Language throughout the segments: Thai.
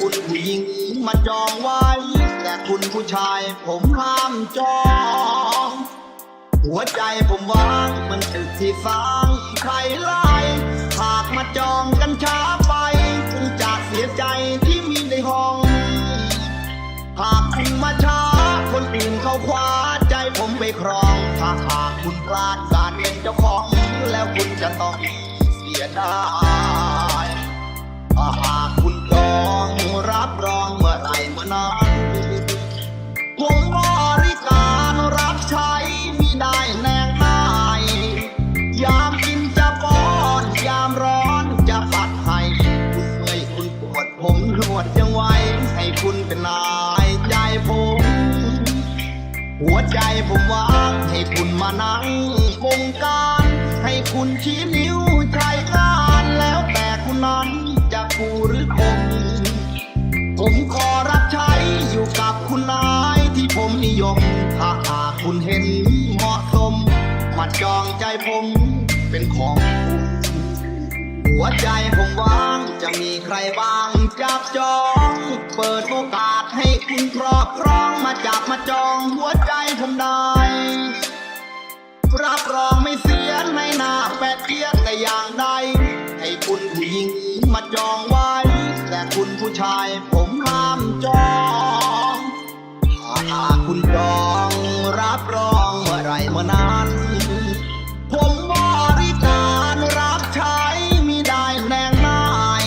คุณผู้หญิงมาจองไว้ แต่คุณผู้ชายผมห้ามจอง หัวใจผมว่างมันตึกที่สร้างใครไล่หากมาจองกันช้าไป คุณจะเสียใจที่มีในห้อง หากคุณมาช้า คนอื่นเขาคว้าใจผมไปครอง ถ้าหากคุณพลาดการเป็นเจ้าของแล้วคุณจะต้องเสียดายหากคุณ องรับรองเมื่อไรเมื่อนั้นผมบริการรับใช้มิได้แนงนายยามกินจะป้อนยามร้อนจะปัดให้คุณเมื่อยคุณปวดผมนวดยังไว้ให้คุณเป็นนายใจผม หัวใจผมว่างให้คุณมานั่งบงการ ให้คุณชี้นิ้ ม ถ้าหากคุณเห็นเหมาะสม มาจองใจผมเป็นของคุณหัวใจผมว่างจะมีใครบ้างจับจอง เปิดโอกาสให้คุณครอบครองมาจับมาจองหัวใจผมได้รับรองไม่เสียในหน้าแปดเทียดแต่อย่างใดให้คุณผู้หญิงมาจองไว้ แต่คุณผู้ชายผมห้ามจอง คุณจองรับรองเมื่อไรเมื่อนั้น ผมบริการรับใช้มิได้แนงนาย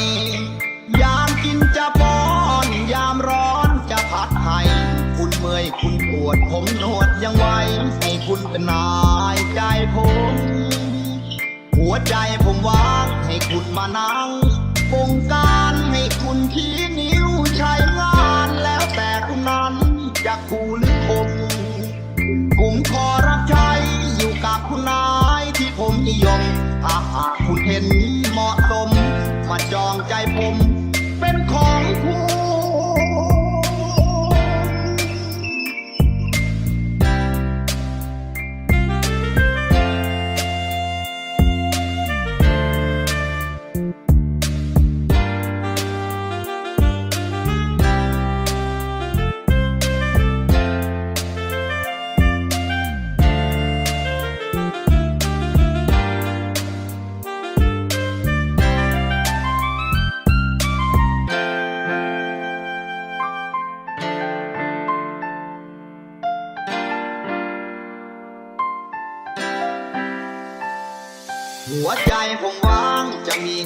ยามกินจะป้อน ยามร้อนจะพัดให้คุณเมื่อยคุณปวดผมนวดยังไวให้คุณเป็นนายใจผม หัวใจผมว่างให้คุณมานั่งบงการให้คุณชี้นิ้วใช้งา ผมผมขอรับใช้อยู่กับคุณนายที่ผมนิยม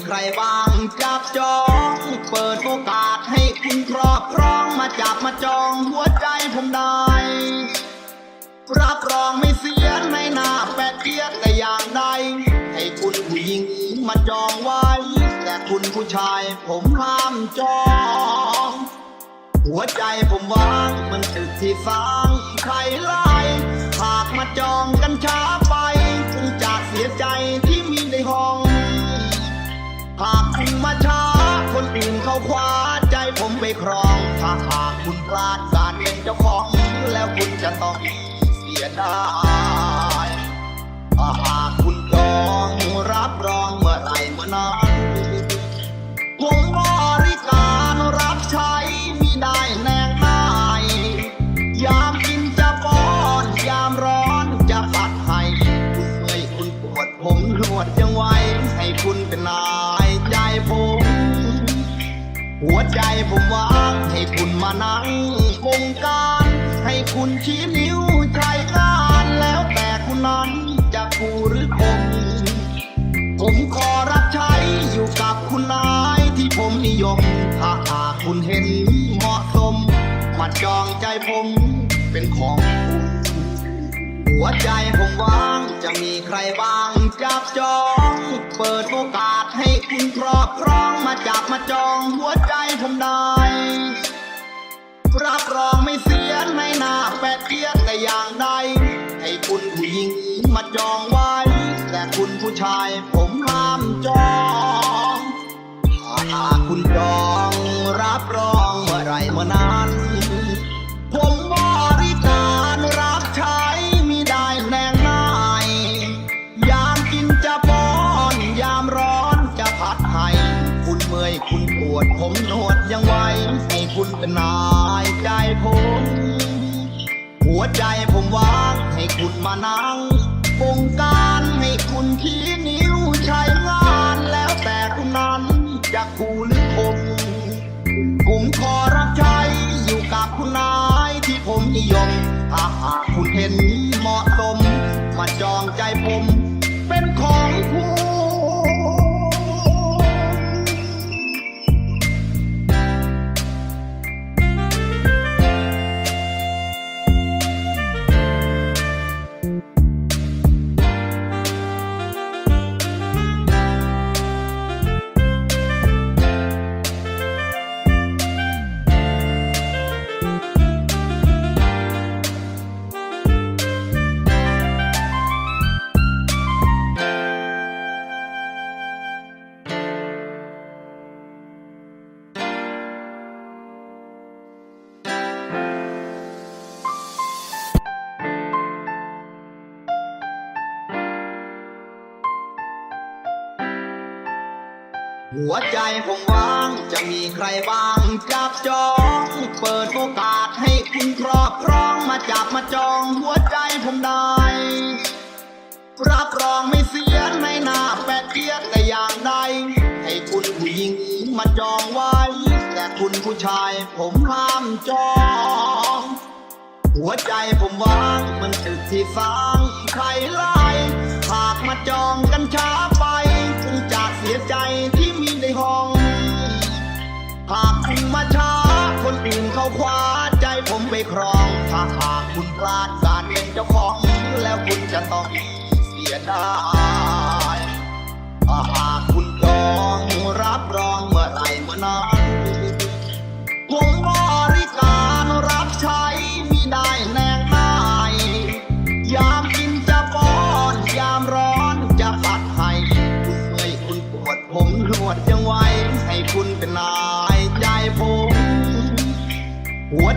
ใครบ้างจับจอง เปิดโอกาสให้คุณครอบครองมาจับมาจองหัวใจผมได้รับรองไม่เสียในหน้าแปดเทียดแต่อย่างใดให้คุณผู้หญิงมาจองไว้ แต่คุณผู้ชายผมห้ามจอง หัวใจผมว่างมันตึกที่สร้างใครไล่หากมาจองกันช้า คว้าใจผมไปครอง ถ้าหากคุณพลาดการเป็นเจ้าของ แล้วคุณจะต้องเสียดายถ้าหากคุณจองรับรองเมื่อไหรเมื่อนั้นผมบริการรับใช้มิได้แนงนายยามกินจะป้อน ยามร้อนจะพัดให้คุณเมื่อยคุณปวดผมนวดยังไวให้คุณเป็นนาย ใจผมว่างให้คุณมานั่งบงการ ให้คุณชี้นิ้วใช้การแล้วแต่คุณนั้นจะกูหรือคงผมขอรับใช้อยู่กับคุณนายที่ผมนิยม ถ้าหากคุณเห็นเหมาะสม มาจองใจผมเป็นของคุณ หัวใจผมว่าง จะมีใครบ้าง จับจองเปิดโอกาสให้คุณครอบครองมาจับมาจองหัวใจผมได้รับรองไม่เสียในหน้าแปดเทียดแต่อย่างใดให้คุณผู้หญิงมาจองไว้ แต่คุณผู้ชายผมห้ามจองถ้าคุณจองรับรองคุณ ให้คุณเป็นนายใจผม หัวใจผมว่างให้คุณมานั่งบงการให้คุณที่นิ้วใช้งานแล้วแต่คุณนั้นจะกูเลื ผมว่าง จะมีใครบ้างจับจอง เปิดโอกาสให้คุณครอบครองมาจับมาจองหัวใจผมได้ รับรองไม่เสียในหน้าแปดเทียดแต่อย่างใดให้คุณผู้หญิงมาจองไว้ แต่คุณผู้ชายผมห้ามจอง หัวใจผมว่างมันตึกที่สร้างใครไล่หากมาจองกันช้าไปคงจะเสียใจ ห้อง หากคุณมาช้า คนอื่นเขาคว้าใจผมไปครอง ถ้าหากคุณพลาดการเป็นเจ้าของ แล้วคุณจะต้องเสียดายถ้าหากคุณจองรับรองเมื่อไหรเมื่อนั้นผมบ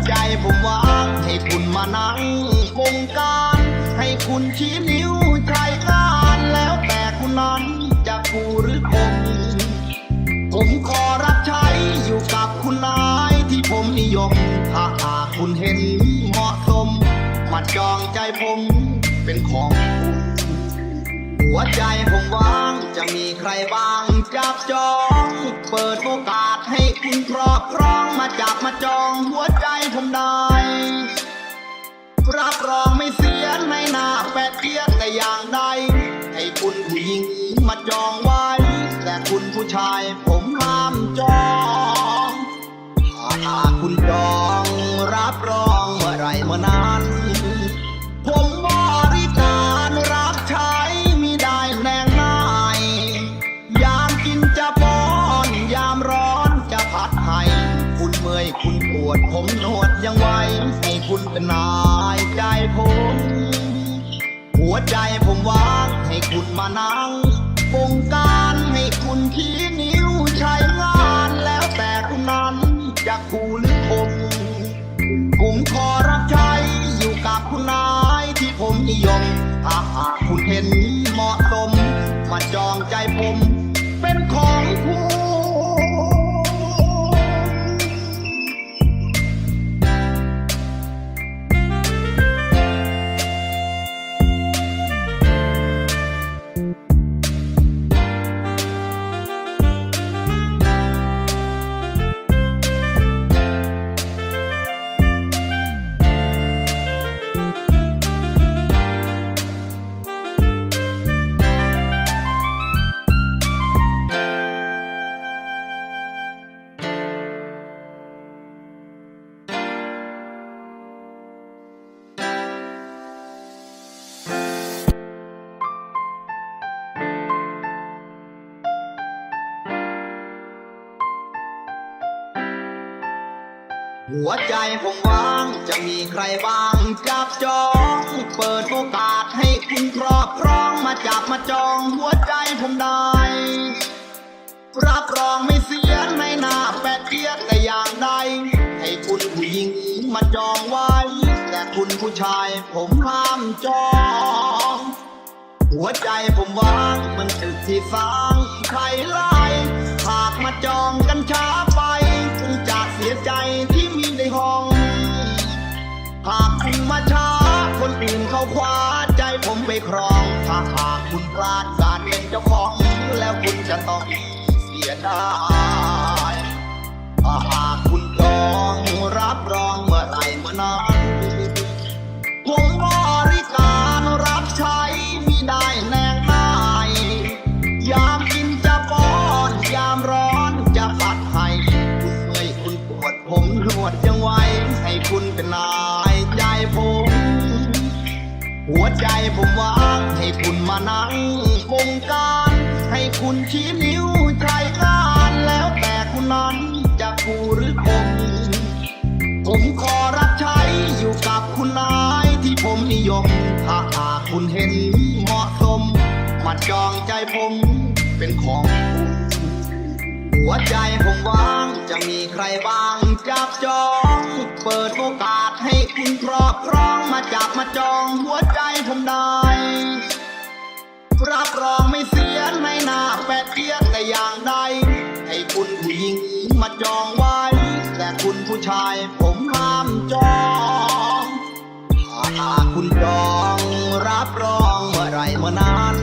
ใจผมว่างให้คุณมานั่งกงการ ให้คุณชี้นิ้วใจงานแล้วแต่คุณนั้นจะกูหรือผมผมขอรับใช้อยู่กับคุณนายที่ผมนิยม ถ้าหากคุณเห็นเหมาะสมมาจองใจผมเป็นของ วใจผมว่างจะมีใครบ้างจับจองเปิดโอกาสให้คุณครอบครองมาจับมาจองหัวใจผมได้รับรองไม่เสียในหน้าแปดเทียดแต่อย่างใดให้คุณผู้หญิงมาจองไว้ แต่คุณผู้ชายผมห้ามจองถ้าคุณจองรับรองเมื่อไรเมื่อนั้น หัวใจผมวางให้คุณมานั่งบงการให้คุณขี้นิ้วใช้งานแล้วแต่คุณนั้นจะคู่หรือผมผมขอรับใช้อยู่กับคุณนายที่ผมนิยมหากคุณเห็นเหมาะสมมาจองใจผม เป็นของคุณ หัวใจผมว่างจะมีใครบ้างจับจอง เปิดโอกาสให้คุณครอบครองมาจับมาจองหัวใจผมได้ รับรองไม่เสียในหน้าแปดเทียดแต่อย่างใด ให้คุณผู้หญิงมาจองไว้ แต่คุณผู้ชายผมห้ามจอง หัวใจผมว่างมันตึกที่สร้างใครล่า ไปครอง ถ้าหากคุณพลาดการเป็นเจ้าของ แล้วคุณจะต้องเสียดายถ้าหากคุณจองรับรองเมื่อไหร่เมื่อนั้นผมบริการรับใช้มิได้แนงไายยามกินจะป้อนยามร้อนจะปัดให้คุณเมื่อยคุณปวดผมนวดยังไว้ให้คุณเป็นนาย ใจผมว่างให้คุณมานั่งบงการ ให้คุณชี้นิ้วใช้งานแล้วแต่คุณนั้นจะกูหรือคมผมขอรับใช้อยู่กับคุณนายที่ผมนิยม ถ้าหากคุณเห็นเหมาะสม มาจองใจผมเป็นของคุณหัวใจผมว่างจะมีใครบ้างจับจอง คุณครอบครองมาจับมาจองหัวใจผมได้รับรองไม่เสียในหน้าแปดเทียนแต่อย่างใดให้คุณผู้หญิงมาจองไว้ แต่คุณผู้ชายผมห้ามจองถ้าคุณจองรับรองเมื่อไรเมื่อนั้น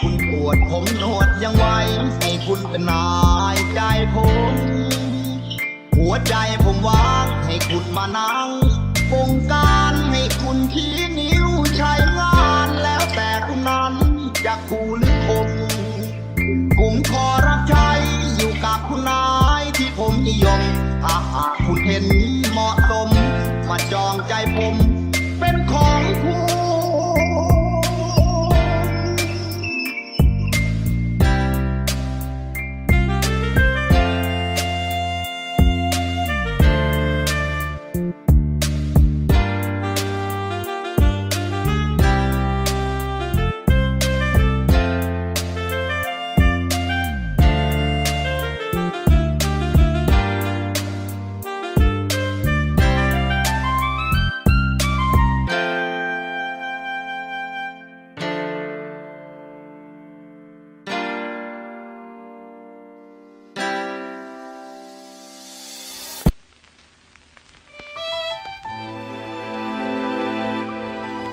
คุณปวดผมนวดยังไว้ให้คุณเป็นนายใจผม หัวใจผมว่างให้คุณมานั่งบงการให้คุณขี้นิ้วใช้งานแล้วแต่คุณนั้นจะคูหรือคมผมขอรับใช้อยู่กับคุณนายที่ผมนิยมถ้าหากคุณเห็น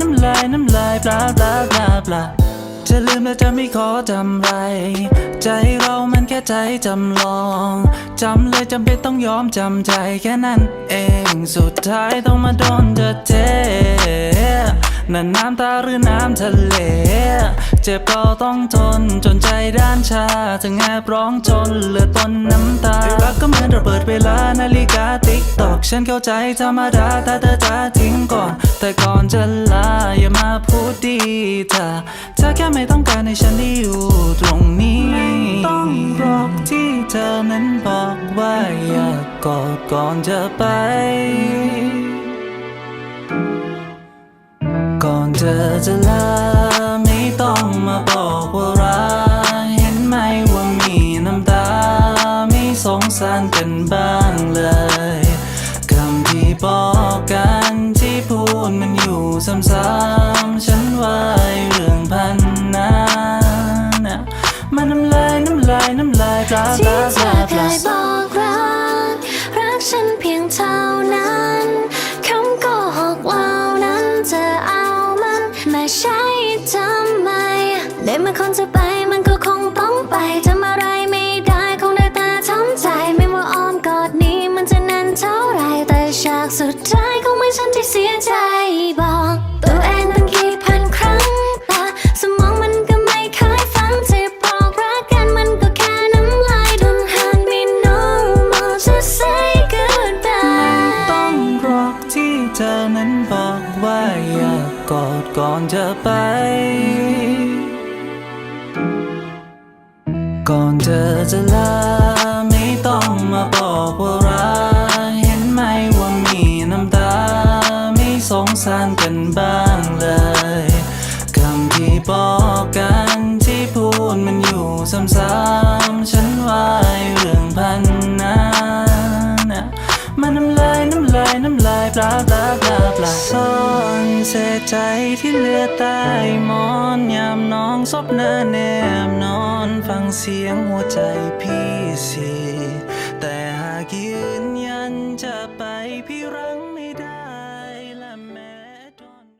น้ำลายน้ำลายปลาปลาปลาปลาจะลืมและจะไม่ขอจำไร ใจเรามันแค่ใจจำลองจำเลยจำเป็นต้องยอมจำใจแค่นั้นเองสุดท้ายต้องมาโดนเธอเทนั่นน้ำตาหรือน้ำทะเล เจ็บก็ต้องทนจนใจด้านชาถึงแอบร้องจนเหลือต้นน้ำตารักก็เหมือนระเบิดเวลา อกฉันเข้าใจธรรมดาถ้าเธอจะทิ้งก่อน แต่ก่อนจะลาอย่ามาพูดดีเธอเธอแค่ไม่ต้องการให้ฉันได้อยู่ตรงนี้ไม่ต้องบอกที่เธอนั้นบอกว่าอยากกอดก่อนจะไป ก่อนเธอจะลาไม่ต้องมาบอกว่า สุดท้ายคงไม่ฉันที่เสียใจบอกตัวเองตั้งกี่พันครั้งแต่สมองมันก็ไม่เคยฟังที่บอกรักกันมันก็แค่น้ำลาย Don't hurt me no more just say goodbye ต้องรอกที่เธอนั้นบอกว่าอยากกอดก่อนจะไป ก่อนเธอจะลา สงสารกันบ้างเลยคำที่บอกกันที่พูดมันอยู่ซ้ำๆฉันว่าเรื่องพันนั้นะมันน้ำลายน้ำลายน้ำลายปลาปลาปลาปลาซ่อนเสียใจที่เหลือใต้หมอนยามน้องซบหน้าแนมนอนฟังเสียงหัวใจพี่เสีย